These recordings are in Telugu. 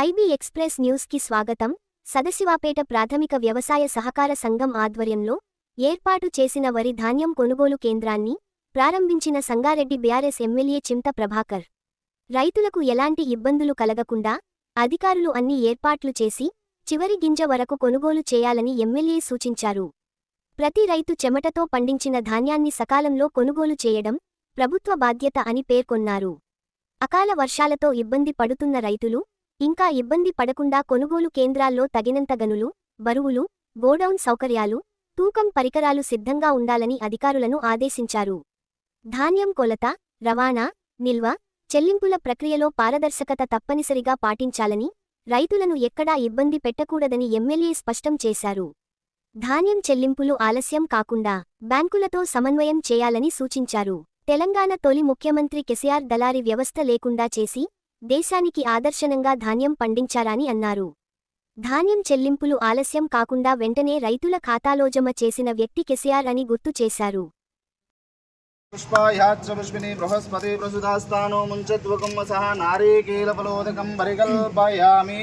ఐబీ ఎక్స్ప్రెస్ న్యూస్కి స్వాగతం. సదశివాపేట ప్రాథమిక వ్యవసాయ సహకార సంఘం ఆధ్వర్యంలో ఏర్పాటు చేసిన వరి ధాన్యం కొనుగోలు కేంద్రాన్ని ప్రారంభించిన సంగారెడ్డి బీఆర్ఎస్ ఎమ్మెల్యే చింత ప్రభాకర్. రైతులకు ఎలాంటి ఇబ్బందులు కలగకుండా అధికారులు అన్ని ఏర్పాట్లు చేసి చివరి గింజ వరకు కొనుగోలు చేయాలని ఎమ్మెల్యే సూచించారు. ప్రతి రైతు చెమటతో పండించిన ధాన్యాన్ని సకాలంలో కొనుగోలు చేయడం ప్రభుత్వ బాధ్యత అని పేర్కొన్నారు. అకాల వర్షాలతో ఇబ్బంది పడుతున్న రైతులు ఇంకా ఇబ్బంది పడకుండా కొనుగోలు కేంద్రాల్లో తగినంత గనులు బరువులు గోడౌన్ సౌకర్యాలు తూకం పరికరాలు సిద్ధంగా ఉండాలని అధికారులను ఆదేశించారు. ధాన్యం కొలత రవాణా నిల్వ చెల్లింపుల ప్రక్రియలో పారదర్శకత తప్పనిసరిగా పాటించాలని రైతులను ఎక్కడా ఇబ్బంది పెట్టకూడదని ఎమ్మెల్యే స్పష్టం చేశారు. ధాన్యం చెల్లింపులు ఆలస్యం కాకుండా బ్యాంకులతో సమన్వయం చేయాలని సూచించారు. తెలంగాణ తొలి ముఖ్యమంత్రి కెసిఆర్ దళారి వ్యవస్థ లేకుండా చేసి దేశానికి ఆదర్శనంగా ధాన్యం పండించారని అన్నారు. ధాన్యం చెల్లింపులు ఆలస్యం కాకుండా వెంటనే రైతుల ఖాతాలో జమ చేసిన వ్యక్తి కెసిఆర్ అని గుర్తు చేశారు. బృహస్పతి ముంచద్వకం సహ నారీకేలఫలోదకం పరికల్పయామి.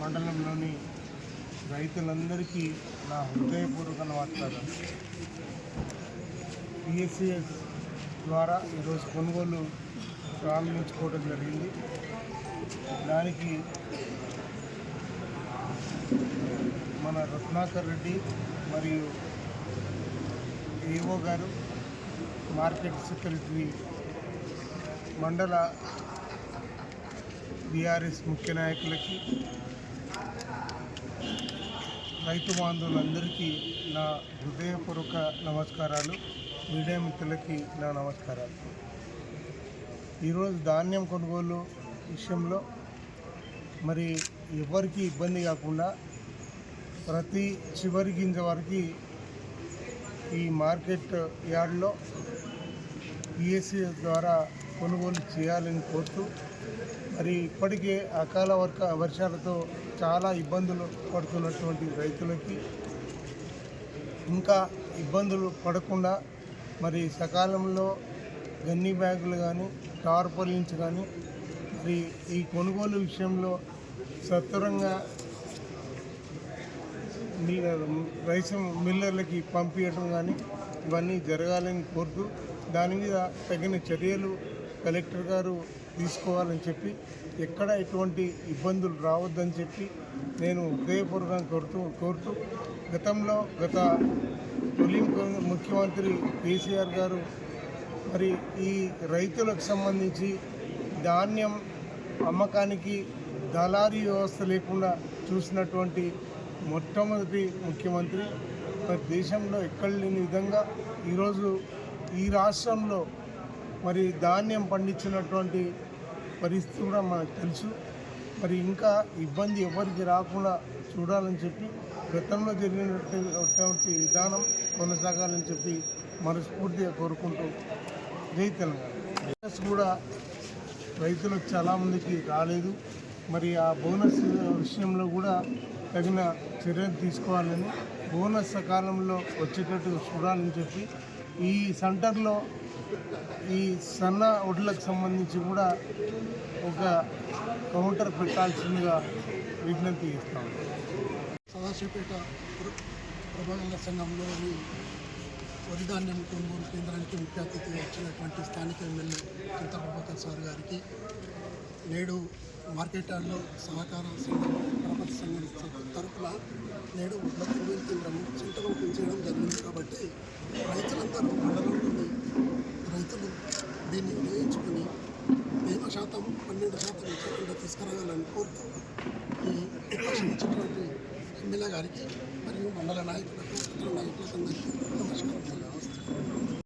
మండలంలోని రైతులందరికీ నా హృదయపూర్వక నమస్కారం పిఎస్సిఎస్ ద్వారా ఈరోజు కొనుగోలు ప్రారంభించుకోవడం జరిగింది. దానికి మన రత్నాకర్ రెడ్డి మరియు ఏఓ గారు మార్కెట్ సెక్రటరీ మండల బీఆర్ఎస్ ముఖ్య నాయకులకి రైతు బాంధవులందరికీ నా హృదయపూర్వక నమస్కారాలు మీడియా మిత్రులకి నా నమస్కారాలు. ఈరోజు ధాన్యం కొనుగోలు విషయంలో మరి ఎవరికి ఇబ్బంది కాకుండా ప్రతి చివరి గింజ వరకు ఈ మార్కెట్ యార్డ్లో పిఎస్సి ద్వారా కొనుగోలు చేయాలని కోరుతూ మరి ఇప్పటికే అకాల వర్క వర్షాలతో చాలా ఇబ్బందులు పడుతున్నటువంటి రైతులకి ఇంకా ఇబ్బందులు పడకుండా మరి సకాలంలో గన్ని బ్యాగులు కానీ టార్పలిన్స్ కానీ మరి ఈ కొనుగోలు విషయంలో సత్వరంగా మిల్ల- రైస్ మిల్లర్లకి పంపించడం కానీ ఇవన్నీ జరగాలని కోరుతూ దాని మీద తగిన చర్యలు కలెక్టర్ గారు తీసుకోవాలని చెప్పి ఎక్కడ ఎటువంటి ఇబ్బందులు రావద్దని చెప్పి నేను హృదయపూర్వకంగా కోరుతూ కోరుతూ గతంలో గత తొలి ముఖ్యమంత్రి కేసీఆర్ గారు మరి ఈ రైతులకు సంబంధించి ధాన్యం అమ్మకానికి దళారీ వ్యవస్థ లేకుండా చూసినటువంటి మొట్టమొదటి ముఖ్యమంత్రి మరి దేశంలో ఎక్కడ లేని విధంగా ఈరోజు ఈ రాష్ట్రంలో మరి ధాన్యం పండించినటువంటి పరిస్థితి కూడా మనకు తెలుసు. మరి ఇంకా ఇబ్బంది ఎవరికి రాకుండా చూడాలని చెప్పి గతంలో జరిగినటువంటి విధానం కొనసాగాలని చెప్పి మనస్ఫూర్తిగా కోరుకుంటూ జై తెలంగాణ. బోనస్ కూడా రైతులకు చాలామందికి రాలేదు. మరి ఆ బోనస్ విషయంలో కూడా తగిన చర్యలు తీసుకోవాలని బోనస్ సకాలంలో వచ్చేటట్టు చూడాలని చెప్పి ఈ సెంటర్లో ఈ సన్న వడ్లకు సంబంధించి కూడా ఒక కౌంటర్ పెట్టాల్సిందిగా విజ్ఞప్తి చేస్తాం సదాశివపేట ప్ర- సంఘంలోని వరిధాన్యం కొనుగోలు కేంద్రానికి ముఖ్య అతిథిగా వచ్చినటువంటి స్థానిక ఎమ్మెల్యే చింత ప్రభాకర్ సార్ గారికి నేడు మార్కెట్ సహకార సంఘం ప్రపంచ సంఘం తరఫున నేడు ఉడ్ల కొనుగోలు కేంద్రం చింతలో చేయడం జరిగింది కాబట్టి రైతులందరూ మండలంలోని రైతులు దీన్ని వినియోగించుకుని తేమ శాతం పన్నెండు శాతం ఇచ్చకుండా తీసుకురావాలని కోరుతూ ఈ అవకాశం ఇచ్చినటువంటి ఎమ్మెల్యే గారికి మరియు మండల నాయకులకు నాయకులకు నమస్కారం.